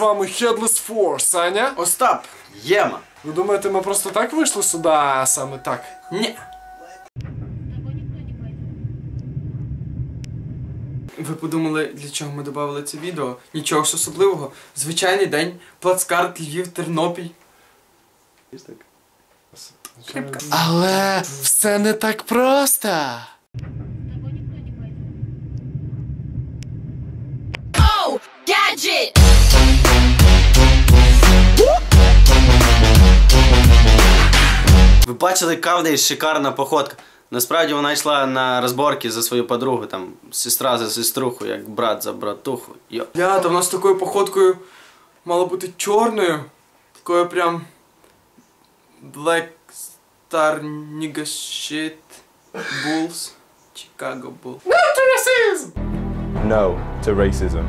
з вами Headless Four, Саня. Остап, Єма. Ви думаєте, ми просто так вийшли сюди, а саме так? Ні. Ви подумали, для чого ми додали це відео? Нічого ж особливого. Звичайний день, плацкарт, Львів, Тернопіль. Але все не так просто. Gadget! Ви бачили, яка шикарна походка. Насправді вона йшла на розборки за свою подругу, там сестра за сеструху, як брат за братуху. Йо. Я, то вона з такою походкою мала бути чорною. Такою прям. Black Star Nigga Shit Bulls. Chicago Bulls. No to racism! No to racism.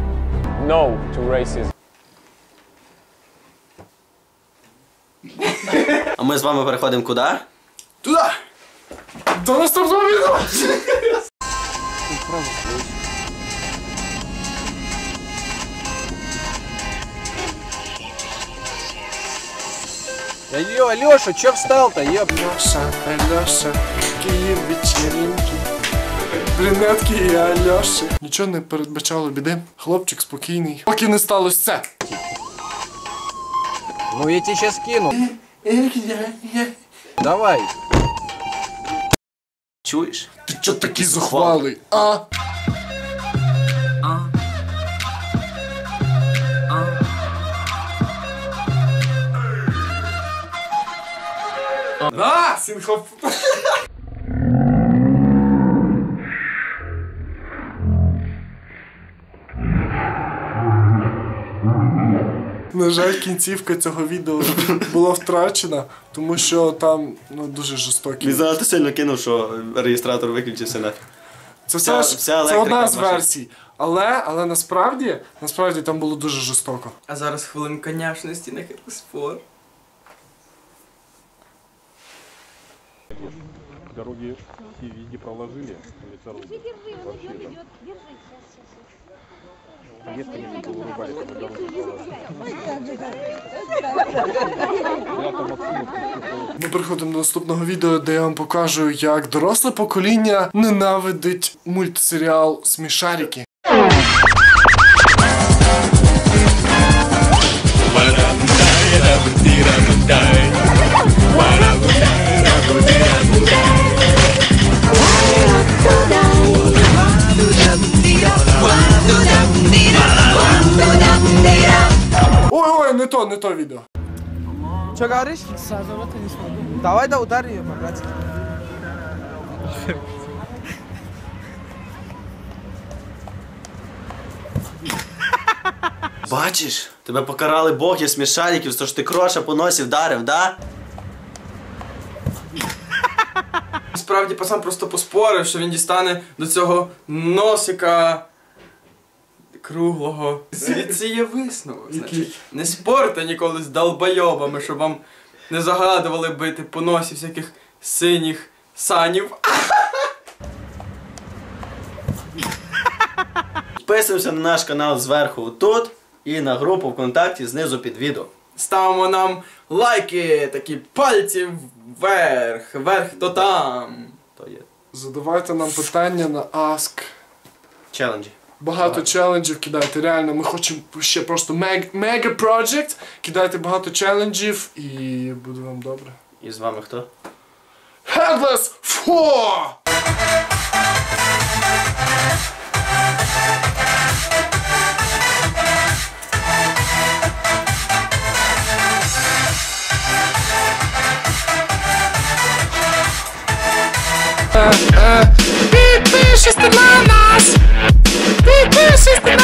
No to racism. А ми з вами переходимо куди? Туди! До наступного відео! Алло, Алёша, чё встал-то, ёб? Леша, Альоша, Київ вечеринки. Брюнетки і Альоші. Нічого не передбачало біди. Хлопчик спокійний. Поки не сталося це. Ну я тебе сейчас кину. Давай. Чуєш? Ти чо такий зухвалий, а? А, синхоп. На жаль, кінцівка цього відео була втрачена, тому що там ну, дуже жорстокі. Він занадто сильно кинув, що реєстратор виключився нафіг. Це Вся- все ж вся це електрика одна з машин. версій. Але, але насправді, насправді там було дуже жорстоко. А зараз хвилин коняшності на хитоспор. Дороги все везде проложили. Лесорубы. Вообще там. Ветка не вырубали, чтобы дороги проложили. Я там отсюда Ми переходимо до наступного відео, де я вам покажу, як доросле покоління ненавидить мультсеріал Смішарики. То відео. Что говоришь? Сразу не смогу. Давай да ударь ее, братик. Бачиш, тебе покарали боги смішариків, то ж ти кроша по носі вдарив, да? Справді пацан просто поспорив, що він дістане до цього носика круглого. Звідси є висновок. Значить, не спорте ніколи з долбойобами, щоб вам не загадували бити по носі всяких синіх санів. Підписуємося на наш канал зверху тут і на групу ВКонтакті знизу під відео. Ставимо нам лайки, такі пальці вверх, вверх то там. То є Задавайте нам питання на Ask. челенджі. Багато челенджів кидайте. Реально, ми хочемо ще просто мег, мега project. Кидайте багато челенджів і буде вам добре. І з вами хто? Headless 4! Підпишись ти на нас! Підпишись ти на